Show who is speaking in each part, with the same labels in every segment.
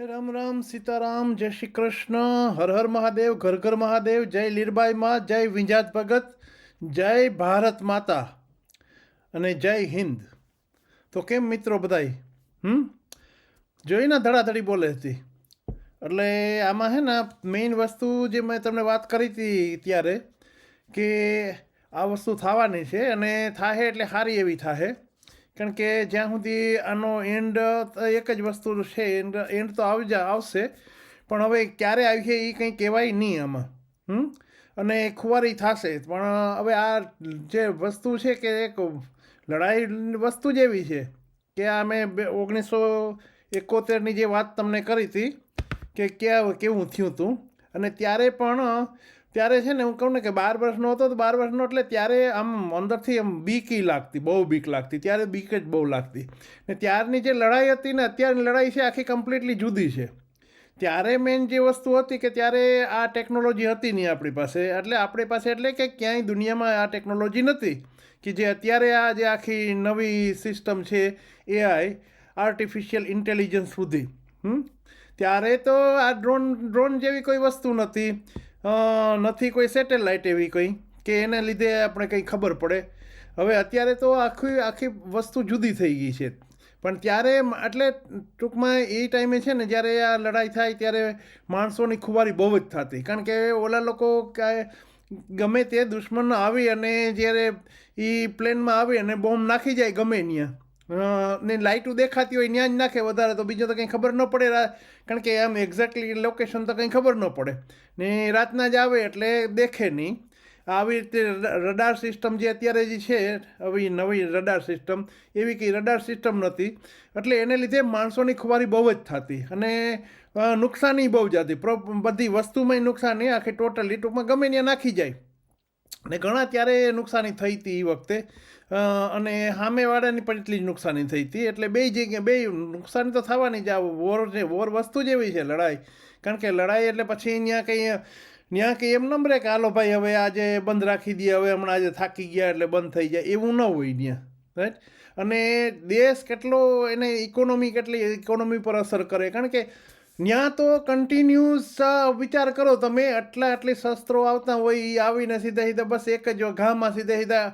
Speaker 1: હે રામ રામ, સીતારામ, જય શ્રી કૃષ્ણ, હર હર મહાદેવ, ઘર ઘર મહાદેવ, જય લીરબાઈ માં, જય વિંજાત ભગત, જય ભારત માતા અને જય હિન્દ. તો કેમ મિત્રો બધાય? હમ? જોઈને ધડાધડી બોલે હતી. એટલે આમાં હે ને મેઇન વસ્તુ જે મેં તમને વાત કરી હતી ત્યારે કે આ વસ્તુ થવાની છે અને થાહે એટલે સારી એવી થાહે. કારણ કે જ્યાં સુધી આનો એન્ડ એક જ વસ્તુ છે એન્ડ એન્ડ તો આવી આવશે. પણ હવે ક્યારે આવી છે એ કંઈ કહેવાય નહીં આમાં. હમ? અને ખુવારી થશે. પણ હવે આ જે વસ્તુ છે કે એક લડાઈ વસ્તુ જ એવી છે કે આ મેં ઓગણીસો એકોતેરની જે વાત તમને કરી હતી કે ક્યાં, કેવું થયું હતું અને ત્યારે પણ ત્યારે છે ને હું કહું ને કે બાર વર્ષનો હતો તો બાર વર્ષનો એટલે ત્યારે આમ અંદરથી આમ બીકી લાગતી, બહુ બીક લાગતી, ત્યારે બીક જ બહુ લાગતી. ને ત્યારની જે લડાઈ હતી ને અત્યારની લડાઈ છે આખી કમ્પ્લીટલી જુદી છે. ત્યારે મેઇન જે વસ્તુ હતી કે ત્યારે આ ટેકનોલોજી હતી નહીં આપણી પાસે, એટલે આપણી પાસે એટલે કે ક્યાંય દુનિયામાં આ ટેકનોલોજી નથી. કે જે અત્યારે આ જે આખી નવી સિસ્ટમ છે એઆઈ આર્ટિફિશિયલ ઇન્ટેલિજન્સ સુધી. ત્યારે તો આ ડ્રોન ડ્રોન જેવી કોઈ વસ્તુ નથી. નથી કોઈ સેટેલાઇટ એવી કંઈ કે એને લીધે આપણે કંઈ ખબર પડે. હવે અત્યારે તો આખી આખી વસ્તુ જુદી થઈ ગઈ છે. પણ ત્યારે એટલે ટૂંકમાં એ ટાઈમે છે ને જ્યારે આ લડાઈ થાય ત્યારે માણસોની ખુવારી બહુ જ થતી. કારણ કે ઓલા લોકો કાંઈ ગમે તે દુશ્મન આવી અને જ્યારે એ પ્લેનમાં આવી અને બોમ્બ નાખી જાય ગમે ત્યાં ને લાઇટો દેખાતી હોય ત્યાં જ નાખે વધારે, તો બીજો તો કંઈ ખબર ન પડે કારણ કે આમ એક્ઝેક્ટલી લોકેશન તો કંઈ ખબર ન પડે. ને રાતના જ આવે એટલે દેખે નહીં. આવી રીતે રડાર સિસ્ટમ જે અત્યારે જે છે આવી નવી રડાર સિસ્ટમ એવી કંઈ રડાર સિસ્ટમ નથી એટલે એને લીધે માણસોની ખુવારી બહુ જ થતી. અને નુકસાની બહુ જ હતી. બધી વસ્તુમાંય નુકસાની આખી ટોટલી ટૂંકમાં ગમે ત્યાં નાખી જાય. ને ઘણા ત્યારે નુકસાની થઈ હતી એ વખતે. અને સામેવાળાની પણ એટલી જ નુકસાની થઈ હતી. એટલે બે જગ્યાએ બે નુકસાની તો થવાની જ. આ વોર છે વોર વસ્તુ જ એવી છે લડાઈ. કારણ કે લડાઈ એટલે પછી ત્યાં કંઈ ત્યાં કંઈ એમ નંબરે કે હાલો ભાઈ, હવે આજે બંધ રાખી દઈએ હવે હમણાં આજે થાકી ગયા એટલે બંધ થઈ જાય. એવું ન હોય ત્યાં રાઈટ અને દેશ કેટલો, એને ઇકોનોમી કેટલી ઇકોનોમી પર અસર કરે. કારણ કે ત્યાં તો કન્ટિન્યુઅસ વિચાર કરો તમે, આટલા, આટલી શસ્ત્રો આવતા હોય એ આવીને સીધા સીધા બસ એક જ, ઘામાં સીધા સીધા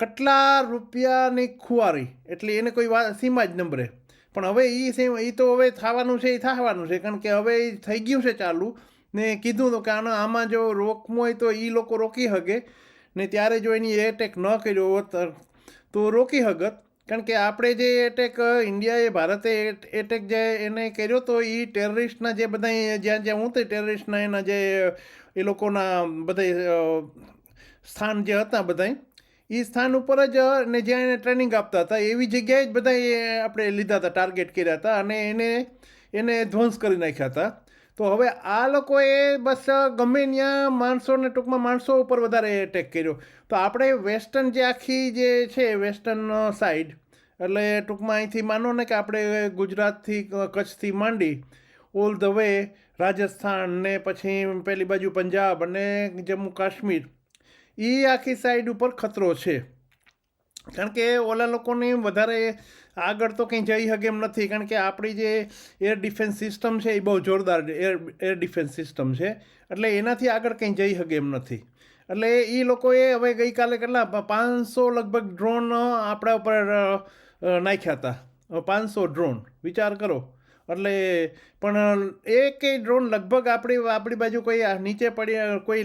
Speaker 1: કેટલા રૂપિયાની ખુવારી? એટલે એને કોઈ વાત સીમા જ નંબરે. પણ હવે એ સેમ એ તો હવે થવાનું છે એ થવાનું છે. કારણ કે હવે એ થઈ ગયું છે ચાલુ. ને કીધું તો કે આનો, આમાં જો રોકવું હોય તો એ લોકો રોકી શકે ને ત્યારે જો એની એટેક ન કર્યો હોત, તો રોકી હગત. કારણ કે આપણે જે એટેક ઇન્ડિયાએ ભારતે એટેક જે એને કર્યો તો એ ટેરરિસ્ટના જે બધા જ્યાં જ્યાં હું તે ટેરરિસ્ટના એના જે એ લોકોના બધા સ્થાન જે હતા બધા એ સ્થાન ઉપર જ ને જ્યાં એને ટ્રેનિંગ આપતા હતા, એવી જગ્યાએ જ બધા એ આપણે લીધા હતા ટાર્ગેટ કર્યા હતા અને એને એને ધ્વંસ કરી નાખ્યા હતા. તો હવે આ લોકોએ બસ ગમે ત્યાં માણસોને ટૂંકમાં માણસો ઉપર વધારે એટેક કર્યો. તો આપણે વેસ્ટર્ન જે આખી જે છે વેસ્ટર્ન સાઈડ એટલે ટૂંકમાં અહીંથી માનો ને કે આપણે ગુજરાતથી કચ્છથી માંડી ઓલ ધ વે રાજસ્થાન ને પછી પેલી બાજુ પંજાબ અને જમ્મુ કાશ્મીર એ આખી સાઈડ ઉપર ખતરો છે. કારણ કે ઓલા લોકોને વધારે આગળ તો કંઈ જઈ શકે એમ નથી. કારણ કે આપણી જે એર ડિફેન્સ સિસ્ટમ છે એ બહુ જોરદાર એર એર ડિફેન્સ સિસ્ટમ છે. એટલે એનાથી આગળ કંઈ જઈ શકે એમ નથી. એટલે એ લોકોએ હવે ગઈકાલે કેટલા? પાંચસો લગભગ ડ્રોન આપણા ઉપર નાખ્યા હતા. પાંચસો ડ્રોન વિચાર કરો. એટલે પણ એકેય ડ્રોન લગભગ આપણી આપણી બાજુ કોઈ નીચે પડી, કોઈ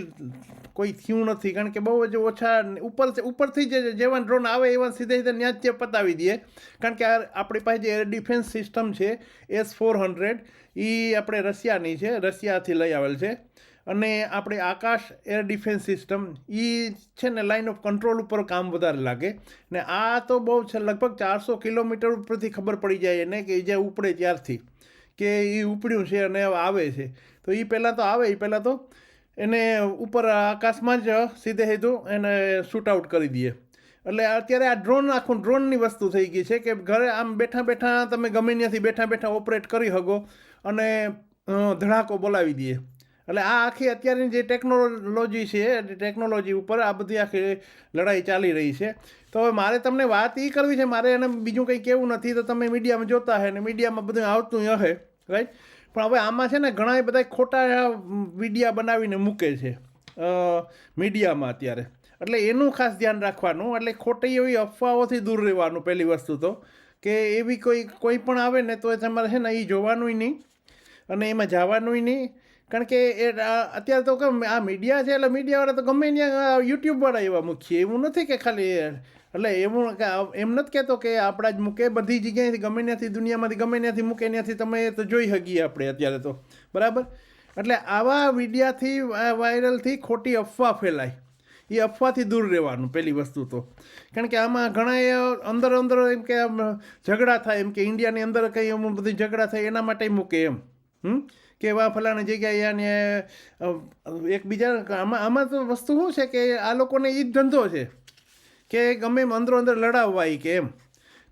Speaker 1: કોઈ થયું નથી, કારણ કે બહુ જ ઓછા ઉપર ઉપરથી જે જેવા ડ્રોન આવે એવા સીધે સીધે ત્યાં જ પતાવી દઈએ. કારણ કે આ આપણી પાસે જે એર ડિફેન્સ સિસ્ટમ છે એસ ફોર હંડ્રેડ એ આપણે રશિયાની છે, રશિયાથી લઈ આવેલ છે. અને આપણે આકાશ એર ડિફેન્સ સિસ્ટમ એ છે ને લાઇન ઓફ કંટ્રોલ ઉપર કામ વધારે લાગે. ને આ તો બહુ છે, લગભગ ચારસો કિલોમીટર ઉપરથી ખબર પડી જાય એને કે જે ઉપડે ત્યારથી, કે એ ઉપડ્યું છે અને આવે છે. તો એ પહેલાં તો આવે એ પહેલાં તો એને ઉપર આકાશમાં જ સીધે સીધું એને શૂટ આઉટ કરી દઈએ. એટલે અત્યારે આ ડ્રોન આખું ડ્રોનની વસ્તુ થઈ ગઈ છે કે ઘરે આમ બેઠા બેઠા તમે ગમે ત્યાંથી બેઠા બેઠા ઓપરેટ કરી શકો અને ધડાકો બોલાવી દઈએ. એટલે આ આખી અત્યારની જે ટેકનોલોજી છે ટેકનોલોજી ઉપર આ બધી આખી લડાઈ ચાલી રહી છે. તો હવે મારે તમને વાત એ કરવી છે, મારે એને બીજું કંઈ કહેવું નથી, તો તમે મીડિયામાં જોતા હે ને મીડિયામાં બધું આવતું હશે રાઈટ પણ હવે આમાં છે ને ઘણા બધા ખોટા વિડીયા બનાવીને મૂકે છે મીડિયામાં અત્યારે. એટલે એનું ખાસ ધ્યાન રાખવાનું, એટલે ખોટી એવી અફવાઓથી દૂર રહેવાનું પહેલી વસ્તુ તો, કે એવી કોઈ કોઈ પણ આવે ને તો એ તમારે છે ને એ જોવાનુંય નહીં, અને એમાં જવાનુંય નહીં. કારણ કે એ અત્યારે તો કેમ આ મીડિયા છે, એટલે મીડિયાવાળા તો ગમે ત્યાં યુટ્યુબવાળા એવા મૂકીએ, એવું નથી કે ખાલી એટલે એવું એમ નથી કહેતો કે આપણા જ મૂકે, બધી જગ્યાએથી ગમે ત્યાંથી, દુનિયામાંથી ગમે ત્યાંથી મૂકે ત્યાંથી તમે તો જોઈ શકીએ આપણે અત્યારે તો. બરાબર? એટલે આવા વિડિયાથી વાયરલથી ખોટી અફવા ફેલાય. એ અફવાથી દૂર રહેવાનું પહેલી વસ્તુ તો. કારણ કે આમાં ઘણા અંદર અંદર એમ કે ઝઘડા થાય, એમ કે ઇન્ડિયાની અંદર કંઈ એમ બધી ઝઘડા થાય, એના માટે મૂકે એમ. હમ? કે વા ફલાણી જગ્યાએ આને એકબીજા, આમાં આમાં તો વસ્તુ શું છે કે આ લોકોને એ જ ધંધો છે. કે ગમે એમ અંદરો અંદર લડાવવા કે એમ.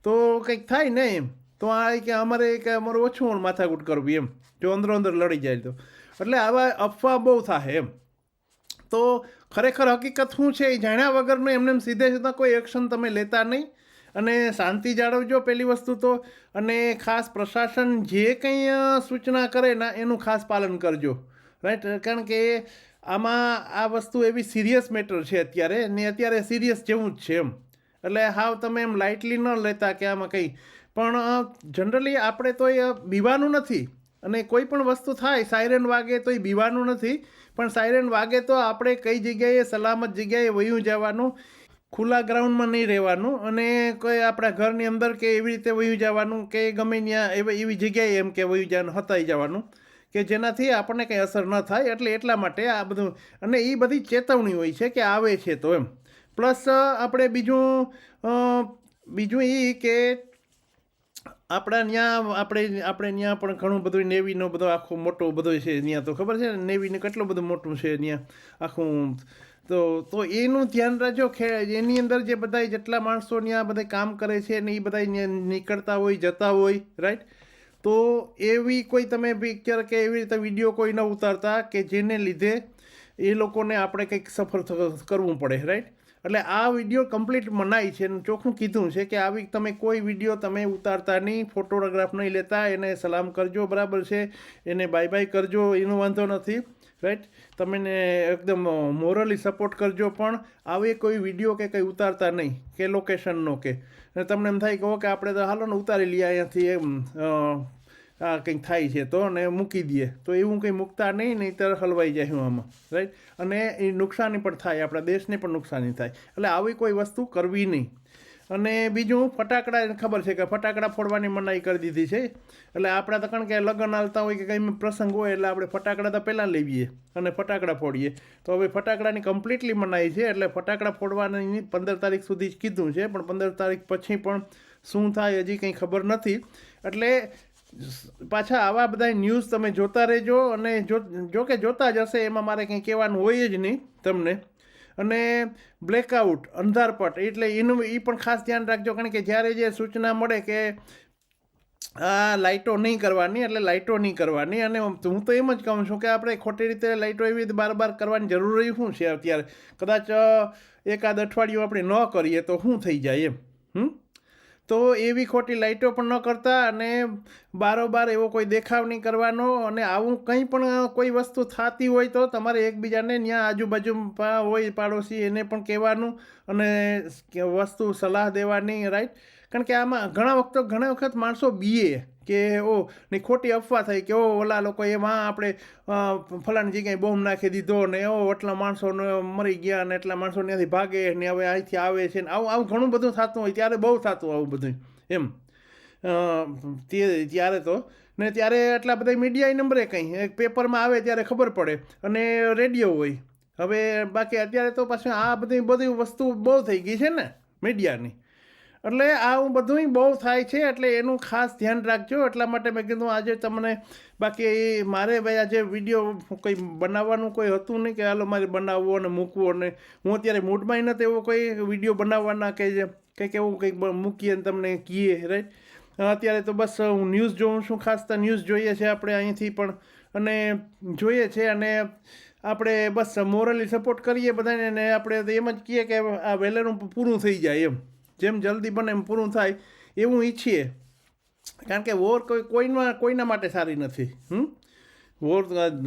Speaker 1: તો કંઈક થાય ને એમ. તો આ કે અમારે કે અમારું ઓછું માથાકૂટ કરવી એમ. જો અંદરો અંદર લડી જાય તો. એટલે આવા અફવા બહુ થાય એમ. તો ખરેખર હકીકત શું છે એ જાણ્યા વગરનું એમને એમ સીધે સીધા કોઈ એક્શન તમે લેતા નહીં. અને શાંતિ જાળવજો પહેલી વસ્તુ તો. અને ખાસ પ્રશાસન જે કંઈ સૂચના કરે ના, એનું ખાસ પાલન કરજો. રાઈટ? કારણ કે આમાં આ વસ્તુ એવી સિરિયસ મેટર છે અત્યારે ને અત્યારે સિરિયસ જેવું જ છે એમ. એટલે હાવ તમે એમ લાઇટલી ન લેતા કે આમાં કંઈ. પણ જનરલી આપણે તો એ બીવાનું નથી. અને કોઈ પણ વસ્તુ થાય સાયરન વાગે તો એ બીવાનું નથી. પણ સાયરન વાગે તો આપણે કઈ જગ્યાએ સલામત જગ્યાએ વયું જવાનું, ખુલ્લા ગ્રાઉન્ડમાં નહીં રહેવાનું અને કોઈ આપણા ઘરની અંદર કે એવી રીતે વયું જવાનું કે ગમે ત્યાં એવી જગ્યાએ એમ કે વયું જવાનું, હતાઈ જવાનું. કે જેનાથી આપણને કંઈ અસર ન થાય એટલે એટલા માટે આ બધું, અને એ બધી ચેતવણી હોય છે કે આવે છે તો એમ. પ્લસ આપણે બીજું બીજું એ કે આપણા ત્યાં આપણે આપણે ત્યાં પણ ઘણું બધું નેવીનો બધો આખો મોટો બધો છે ત્યાં તો ખબર છે? ને નેવીને કેટલું બધું મોટું છે ત્યાં આખું, તો તો એનું ધ્યાન રાખજો ખે એની અંદર જે બધા જેટલા માણસો ત્યાં બધા કામ કરે છે ને એ બધા નીકળતા હોય, જતા હોય રાઈટ તો એવી કોઈ તમે પિક્ચર કે એવી રીતે વીડિયો કોઈ ન ઉતારતા કે જેને લીધે એ લોકોને આપણે કંઈક સફર કરવું પડે રાઈટ એટલે આ વીડિયો કમ્પ્લીટ મનાય છે અને ચોખ્ખું કીધું છે કે આવી તમે કોઈ વીડિયો તમે ઉતારતા નહીં ફોટોગ્રાફ નહીં લેતા, એને સલામ કરજો, બરાબર છે? એને બાય બાય કરજો, એનો વાંધો નથી. રાઈટ તમે એકદમ મોરલી સપોર્ટ કરજો, પણ આવી કોઈ વીડિયો કે કંઈ ઉતારતા નહીં, કે લોકેશનનો કે. તમને એમ થાય કે, ઓકે, આપણે તો હાલો ને ઉતારી લઈએ અહીંયાથી એમ આ કંઈક થાય છે તો ને મૂકી દઈએ. તો એવું કંઈ મૂકતા નહીં, નહીંતર હલવાઈ જાય હું આમાં. રાઈટ અને એ નુકસાની પણ થાય, આપણા દેશને પણ નુકસાની થાય. એટલે આવી કોઈ વસ્તુ કરવી નહીં. અને બીજું ફટાકડા ખબર છે કે ફટાકડા ફોડવાની મનાઈ કરી દીધી છે. એટલે આપણે તો કારણ કે લગ્ન હાલતા હોય કે કંઈ પ્રસંગ હોય એટલે આપણે ફટાકડા તો પહેલાં લેવીએ અને ફટાકડા ફોડીએ. તો હવે ફટાકડાની કમ્પ્લીટલી મનાઈ છે એટલે ફટાકડા ફોડવાની પંદર તારીખ સુધી જ કીધું છે, પણ પંદર તારીખ પછી પણ શું થાય હજી કંઈ ખબર નથી. એટલે પાછા આવા બધા ન્યૂઝ તમે જોતા રહેજો અને જો જો કે જોતા જ હશે, એમાં મારે કંઈ કહેવાનું હોય જ નહીં તમને. અને બ્લેકઆઉટ અંધારપટ, એટલે એનું એ પણ ખાસ ધ્યાન રાખજો, કારણ કે જ્યારે જે સૂચના મળે કે આ લાઇટો નહીં કરવાની, એટલે લાઇટો નહીં કરવાની, અને હું તો એમ જ કહું છું કે આપણે ખોટી રીતે લાઇટો એવી રીતે બાર બાર કરવાની જરૂર શું છે અત્યારે? કદાચ એકાદ અઠવાડિયું આપણે ન કરીએ તો શું થઈ જાય એમ? હમ? તો એવી ખોટી લાઇટો પણ ન કરતા અને બારોબાર એવો કોઈ દેખાવ નહીં કરવાનો અને આવું કંઈ પણ કોઈ વસ્તુ થતી હોય તો તમારે એકબીજાને ત્યાં આજુબાજુ હોય પાડોશી એને પણ કહેવાનું અને વસ્તુ સલાહ દેવાની રાઈટ કારણ કે આમાં ઘણા વખત ઘણા વખત માણસો બીએ. કે ઓ, ને ખોટી અફવા થઈ કે ઓ, ઓલા લોકો એમાં આપણે ફલાણી જગ્યાએ બોમ્બ નાખી દીધો ને ઓ, એટલા માણસો મરી ગયા ને એટલા માણસો ત્યાંથી ભાગે ને હવે અહીંથી આવે છે ને આવું આવું ઘણું બધું થતું હોય, ત્યારે બહુ થતું આવું બધું, એમ. તે ત્યારે તો, ને ત્યારે એટલા બધા મીડિયા નંબરે કંઈ પેપરમાં આવે ત્યારે ખબર પડે, અને રેડિયો હોય. હવે બાકી અત્યારે તો પાછું આ બધી બધી વસ્તુ બહુ થઈ ગઈ છે ને, મીડિયાની. એટલે આવું બધું બહુ થાય છે, એટલે એનું ખાસ ધ્યાન રાખજો. એટલા માટે મેં કીધું આજે તમને બાકી મારે ભાઈ આજે વીડિયો કંઈ બનાવવાનું કોઈ હતું નહીં કે હાલો મારે બનાવવો અને મૂકવો અને હું અત્યારે મૂડમાં નથી એવો કોઈ વીડિયો બનાવવાના કે જે કંઈક એવું કંઈક મૂકીએ ને તમને કહીએ રાઈટ અત્યારે તો બસ હું ન્યૂઝ જોઉં છું, ખાસ તો ન્યૂઝ જોઈએ છે આપણે અહીંથી પણ અને જોઈએ છે અને આપણે બસ મોરલી સપોર્ટ કરીએ બધાને અને આપણે એમ જ કહીએ કે આ વહેલેનું પૂરું થઈ જાય એમ. જેમ જલ્દી બને એમ પૂરું થાય એવું ઈચ્છીએ. કારણ કે વોર કોઈ કોઈના કોઈના માટે સારી નથી, હમ? વોર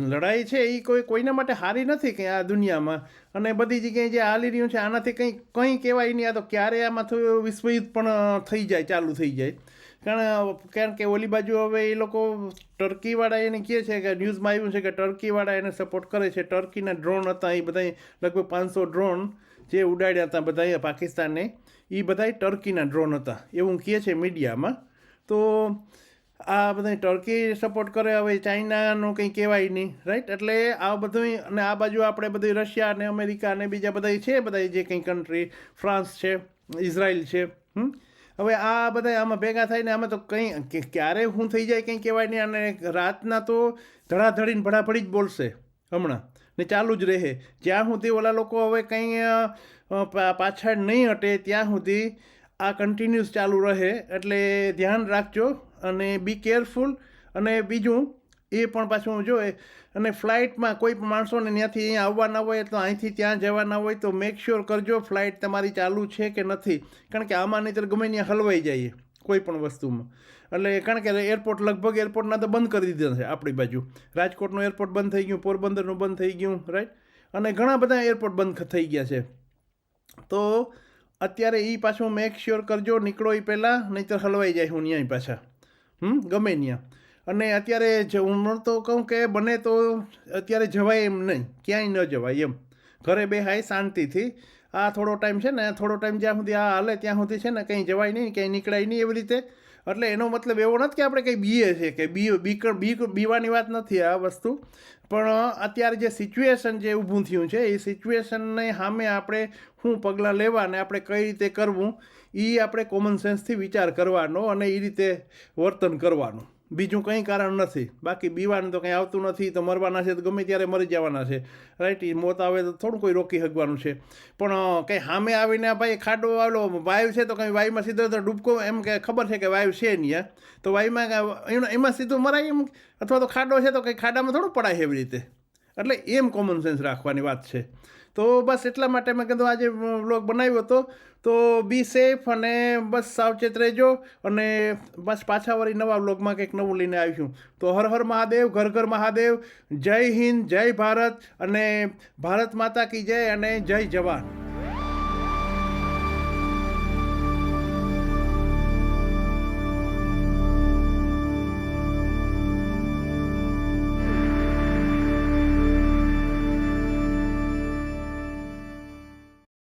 Speaker 1: લડાઈ છે એ કોઈ કોઈના માટે સારી નથી કે આ દુનિયામાં. અને બધી જગ્યાએ જે હાલી રહ્યું છે આનાથી કંઈ કંઈ કહેવાય નહીં, આ તો ક્યારે આમાં થયું વિશ્વયુદ્ધ પણ થઈ જાય, ચાલુ થઈ જાય. કારણ કારણ કે ઓલી બાજુ હવે એ લોકો ટર્કીવાળા એને કહે છે કે, ન્યૂઝમાં આવ્યું છે કે ટર્કીવાળા એને સપોર્ટ કરે છે. ટર્કીના ડ્રોન હતા, એ બધા લગભગ પાંચસો ડ્રોન જે ઉડાડ્યા હતા બધા પાકિસ્તાને એ બધા ટર્કીના ડ્રોન હતા. એવું કહે છે મીડિયામાં. તો આ બધા ટર્કી સપોર્ટ કરે, હવે ચાઇનાનું કંઈ કહેવાય નહીં રાઈટ એટલે આ બધું અને આ બાજુ આપણે બધી રશિયા અને અમેરિકા અને બીજા બધા છે બધા જે કંઈ કન્ટ્રી ફ્રાન્સ છે, ઇઝરાયલ છે હવે આ બધા આમાં ભેગા થઈને આમાં તો કંઈ ક્યારે શું થઈ જાય કંઈ કહેવાય નહીં, અને રાતના તો ધડાધડીને ભડાભડી જ બોલશે હમણાં. ને ચાલુ જ રહે. જ્યાં સુધી ઓલા લોકો હવે કંઈ પાછળ નહીં હટે, ત્યાં સુધી આ કન્ટિન્યુઅસ ચાલુ રહે. એટલે ધ્યાન રાખજો અને બી કેરફુલ અને બીજું, એ પણ પાછું જોઈએ અને ફ્લાઇટમાં કોઈ પણ માણસોને ત્યાંથી અહીંયા આવવાના હોય તો અહીંથી ત્યાં જવાના હોય તો મેક શ્યોર કરજો ફ્લાઇટ તમારી ચાલુ છે કે નથી. કારણ કે આમાં નહીંતર ગમે ત્યાં હલવાઈ જઈએ કોઈ પણ વસ્તુમાં. એટલે કારણ કે એરપોર્ટ લગભગ એરપોર્ટના તો બંધ કરી દીધા છે આપણી બાજુ. રાજકોટનું એરપોર્ટ બંધ થઈ ગયું, પોરબંદરનું બંધ થઈ ગયું રાઈટ અને ઘણા બધા એરપોર્ટ બંધ થઈ ગયા છે. તો અત્યારે એ પાછું મેક શ્યોર કરજો, નીકળો એ પહેલાં, નહીંતર હલવાઈ જાય હું ન્યાય પાછા. હમ? ગમે ત્યાં અને અત્યારે હું તો કહું કે બને તો અત્યારે જવાય એમ નહીં, ક્યાંય ન જવાય એમ. ઘરે બે હાય શાંતિથી. આ થોડો ટાઈમ છે ને, થોડો ટાઈમ જ્યાં સુધી આ હાલે, ત્યાં સુધી છે ને, કંઈ જવાય નહીં ક્યાંય નીકળાય નહીં એવી રીતે. એટલે એનો મતલબ એવો નથી કે આપણે કંઈ બીએ છે કે બી બીક બીક બીવાની વાત નથી આ વસ્તુ. પણ અત્યારે જે સિચ્યુએશન જે ઊભું થયું છે, એ સિચ્યુએશનને સામે આપણે શું પગલાં લેવા અને આપણે કઈ રીતે કરવું એ આપણે કોમન સેન્સથી વિચાર કરવાનો અને એ રીતે વર્તન કરવાનું. બીજું કંઈ કારણ નથી. બાકી બીવાનું તો કંઈ આવતું નથી, તો મરવાના છે તો ગમે ત્યારે મરી જવાના છે. રાઈટ એ મોત આવે તો થોડું કોઈ રોકી શકવાનું છે. પણ કંઈ સામે આવીને ભાઈ ખાડો આવેલો વાયુ છે તો કંઈ વાયુમાં સીધો તો ડૂબકો એમ કે ખબર છે કે વાયુ છે નહીં તો વાયુમાં એમાં સીધું મરાય એમ? અથવા તો ખાડો છે તો કંઈ ખાડામાં થોડું પડાય એવી રીતે. એટલે એમ કોમન સેન્સ રાખવાની વાત છે. તો બસ એટલા માટે મેં કીધું, આજે વ્લોગ બનાવ્યો હતો. તો બી સેફ અને બસ સાવચેત રહેજો અને બસ પાછા વળી નવા વ્લોગમાં કંઈક નવું લઈને આવીશું. તો હર હર મહાદેવ, ઘર ઘર મહાદેવ, જય હિન્દ, જય ભારત અને ભારત માતા કી જય અને જય જવાન.